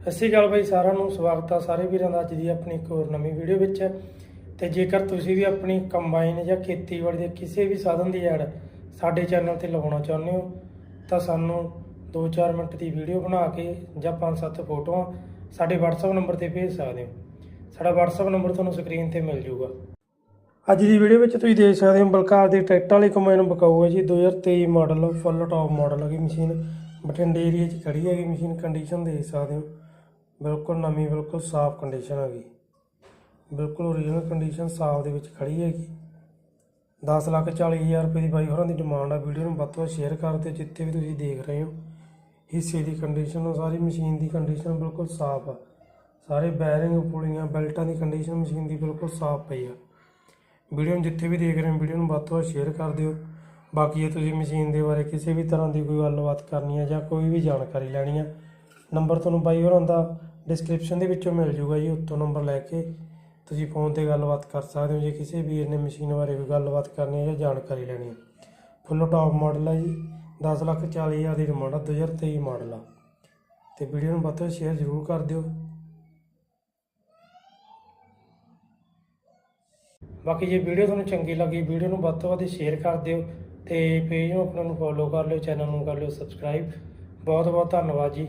ਸਤਿ ਸ਼੍ਰੀ ਅਕਾਲ ਬਾਈ, ਸਾਰਿਆਂ ਨੂੰ ਸਵਾਗਤ ਆ ਸਾਰੇ ਵੀਰਾਂ ਦਾ ਅੱਜ ਦੀ ਆਪਣੀ ਇੱਕ ਹੋਰ ਨਵੀਂ ਵੀਡੀਓ ਵਿੱਚ। ਤੇ ਜੇਕਰ ਤੁਸੀਂ ਵੀ ਆਪਣੀ ਕੰਬਾਈਨ ਜਾਂ ਖੇਤੀਬਾੜੀ ਦੇ ਕਿਸੇ ਵੀ ਸਾਧਨ ਦੀ ਐਡ ਸਾਡੇ ਚੈਨਲ ਤੇ ਲਗਾਉਣਾ ਚਾਹੁੰਦੇ ਹੋ, ਤਾਂ ਸਾਨੂੰ 2-4 ਮਿੰਟ ਦੀ ਵੀਡੀਓ ਬਣਾ ਕੇ ਜਾਂ 5-7 ਫੋਟੋਆਂ ਸਾਡੇ WhatsApp ਨੰਬਰ ਤੇ ਭੇਜ ਸਕਦੇ ਹੋ। ਸਾਡਾ WhatsApp ਨੰਬਰ ਤੁਹਾਨੂੰ ਸਕਰੀਨ ਤੇ ਮਿਲ ਜਾਊਗਾ। ਅੱਜ ਦੀ ਵੀਡੀਓ ਵਿੱਚ ਤੁਸੀਂ ਦੇਖ ਸਕਦੇ ਹੋ, ਬਲਕਾਰ ਦੀ ਟਰੈਕਟਰ ਵਾਲੀ ਕੰਬਾਈਨ ਬਕਾਊ ਹੈ ਜੀ। 2023 ਮਾਡਲ ਫੁੱਲ ਟੌਪ ਮਾਡਲ ਹੈਗੀ ਮਸ਼ੀਨ। ਬਠਿੰਡੇ ਏਰੀਆ 'ਚ ਖੜੀ ਹੈਗੀ ਮਸ਼ੀਨ ਕੰਡੀਸ਼ਨ ਦੇਖ ਸਕਦੇ ਹੋ। ਬਿਲਕੁਲ ਨਵੀਂ, ਬਿਲਕੁਲ ਸਾਫ਼ ਕੰਡੀਸ਼ਨ ਹੈਗੀ ਬਿਲਕੁਲ ਓਰੀਜਨਲ ਕੰਡੀਸ਼ਨ ਸਾਫ਼ ਦੇ ਵਿੱਚ ਖੜੀ ਹੈਗੀ। 10 ਲੱਖ 40 ਹਜ਼ਾਰ ਰੁਪਏ ਦੀ ਬਾਈ ਹੋਰਾਂ ਦੀ ਡਿਮਾਂਡ ਆ। ਵੀਡੀਓ ਨੂੰ ਵੱਧ ਤੋਂ ਵੱਧ ਸ਼ੇਅਰ ਕਰ ਦਿਓ ਜਿੱਥੇ ਵੀ ਤੁਸੀਂ ਦੇਖ ਰਹੇ ਹੋ, ਹਿੱਸੇ ਦੀ ਕੰਡੀਸ਼ਨ ਸਾਰੀ ਮਸ਼ੀਨ ਦੀ ਕੰਡੀਸ਼ਨ ਬਿਲਕੁਲ ਸਾਫ਼ ਆ। ਸਾਰੇ ਬੈਰਿੰਗ ਪੁਲੀਆਂ ਬੈਲਟਾਂ ਦੀ ਕੰਡੀਸ਼ਨ ਮਸ਼ੀਨ ਦੀ ਬਿਲਕੁਲ ਸਾਫ਼ ਪਈ ਆ। ਵੀਡੀਓ ਨੂੰ ਜਿੱਥੇ ਵੀ ਦੇਖ ਰਹੇ ਹੋ, ਵੀਡੀਓ ਨੂੰ ਵੱਧ ਤੋਂ ਵੱਧ ਸ਼ੇਅਰ ਕਰ ਦਿਓ। ਬਾਕੀ ਜੇ ਤੁਸੀਂ ਮਸ਼ੀਨ ਦੇ ਬਾਰੇ ਕਿਸੇ ਵੀ ਤਰ੍ਹਾਂ ਦੀ ਕੋਈ ਗੱਲਬਾਤ ਕਰਨੀ ਹੈ ਜਾਂ ਕੋਈ ਵੀ ਜਾਣਕਾਰੀ ਲੈਣੀ ਹੈ ਨੰਬਰ ਤੁਹਾਨੂੰ ਬਾਈ ਹੋਰਾਂ ਦਾ ਡਿਸਕ੍ਰਿਪਸ਼ਨ ਦੇ ਵਿੱਚੋਂ ਮਿਲ ਜੂਗਾ ਜੀ, ਉੱਤੋਂ ਨੰਬਰ ਲੈ ਕੇ। ਤੁਸੀਂ ਫੋਨ ਤੇ ਗੱਲਬਾਤ ਕਰ ਸਕਦੇ ਹੋ ਜੇ ਕਿਸੇ ਵੀਰ ਨੇ ਮਸ਼ੀਨ ਬਾਰੇ ਕੋਈ ਗੱਲਬਾਤ ਕਰਨੀ ਹੈ ਜਾਂ ਜਾਣਕਾਰੀ ਲੈਣੀ ਹੈ। ਫੁੱਲ ਟੌਪ ਮਾਡਲ ਹੈ ਜੀ 10 ਲੱਖ 40 ਹਜ਼ਾਰ ਦੀ ਡਿਮਾਂਡ ਆ 2023 ਮਾਡਲ ਆ। ਤੇ ਵੀਡੀਓ ਨੂੰ ਵੱਧ ਤੋਂ ਵੱਧ ਸ਼ੇਅਰ ਜ਼ਰੂਰ ਕਰ ਦਿਓ। ਬਾਕੀ ਜੇ ਵੀਡੀਓ ਤੁਹਾਨੂੰ ਚੰਗੀ ਲੱਗੀ ਵੀਡੀਓ ਨੂੰ ਵੱਧ ਤੋਂ ਵੱਧ ਸ਼ੇਅਰ ਕਰ ਦਿਓ ਤੇ ਪੇਜ ਨੂੰ ਆਪਣਾ ਨੂੰ ਫੋਲੋ ਕਰ ਲਿਓ ਚੈਨਲ ਨੂੰ ਕਰ ਲਿਓ ਸਬਸਕ੍ਰਾਈਬ ਬਹੁਤ ਬਹੁਤ ਧੰਨਵਾਦ ਜੀ।